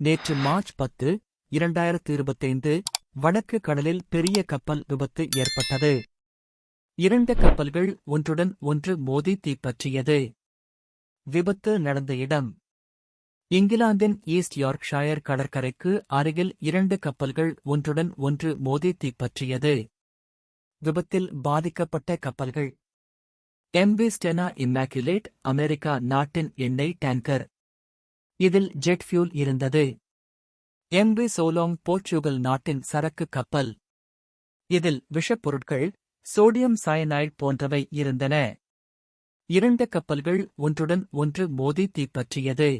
நேற்று மார்ச் பத்து இரண்டாயிரத்து இருபத்தைந்து வடக்கு கடலில் பெரிய கப்பல் விபத்து ஏற்பட்டது. இரண்டு கப்பல்கள் ஒன்றுடன் ஒன்று மோதி தீப்பற்றியது. விபத்து நடந்த இடம். இங்கிலாந்தின் ஈஸ்ட் யார்க்ஷயர் கடற்கரைக்கு அருகில் இரண்டு கப்பல்கள் ஒன்றுடன் ஒன்று மோதி தீப்பற்றியது. விபத்தில் பாதிக்கப்பட்ட கப்பல்கள். எம்பி ஸ்டெனா இம்மாக்குலேட் அமெரிக்கா நாட்டின் எண்ணெய் டேங்கர். இதில் ஜெட் ஃபியூல் இருந்தது. எம்பி சோலோங் போர்ச்சுகல் நாட்டின் சரக்கு கப்பல். இதில் விஷப்பொருட்கள் சோடியம் சயனைடு போன்றவை இருந்தன. இரண்டு கப்பல்கள் ஒன்றுடன் ஒன்று மோதி தீப்பற்றியது.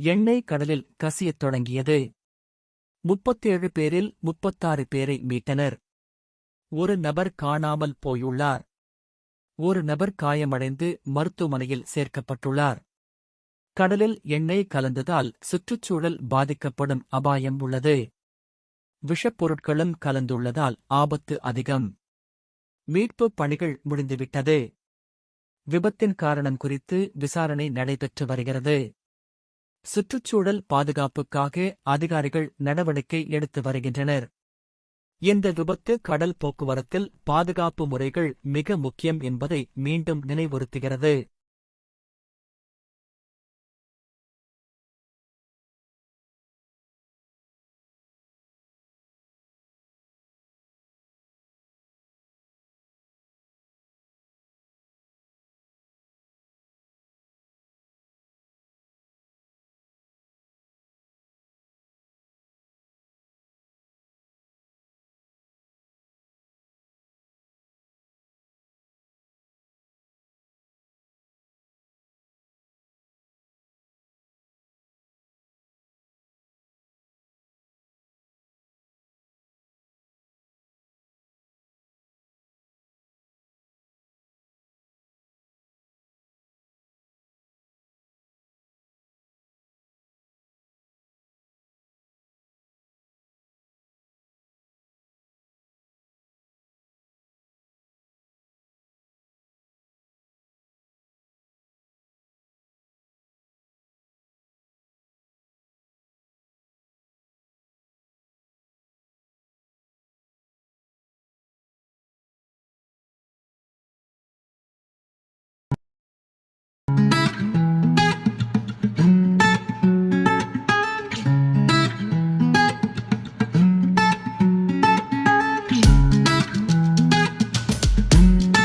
எண்ணெய் கடலில் கசியத் தொடங்கியது. முப்பத்தேழு பேரில் முப்பத்தாறு பேரை மீட்டனர். ஒரு நபர் காணாமல் போயுள்ளார். ஒரு நபர் காயமடைந்து மருத்துவமனையில் சேர்க்கப்பட்டுள்ளார். கடலில் எண்ணெய் கலந்ததால் சுற்றுச்சூழல் பாதிக்கப்படும் அபாயம் உள்ளது. விஷப்பொருட்களும் கலந்துள்ளதால் ஆபத்து அதிகம். மீட்புப் பணிகள் முடிந்துவிட்டது. விபத்தின் காரணம் குறித்து விசாரணை நடைபெற்று வருகிறது. சுற்றுச்சூழல் பாதுகாப்புக்காக அதிகாரிகள் நடவடிக்கை எடுத்து வருகின்றனர். இந்த விபத்து கடல் போக்குவரத்தில் பாதுகாப்பு முறைகள் மிக முக்கியம் என்பதை மீண்டும் நினைவுறுத்துகிறது.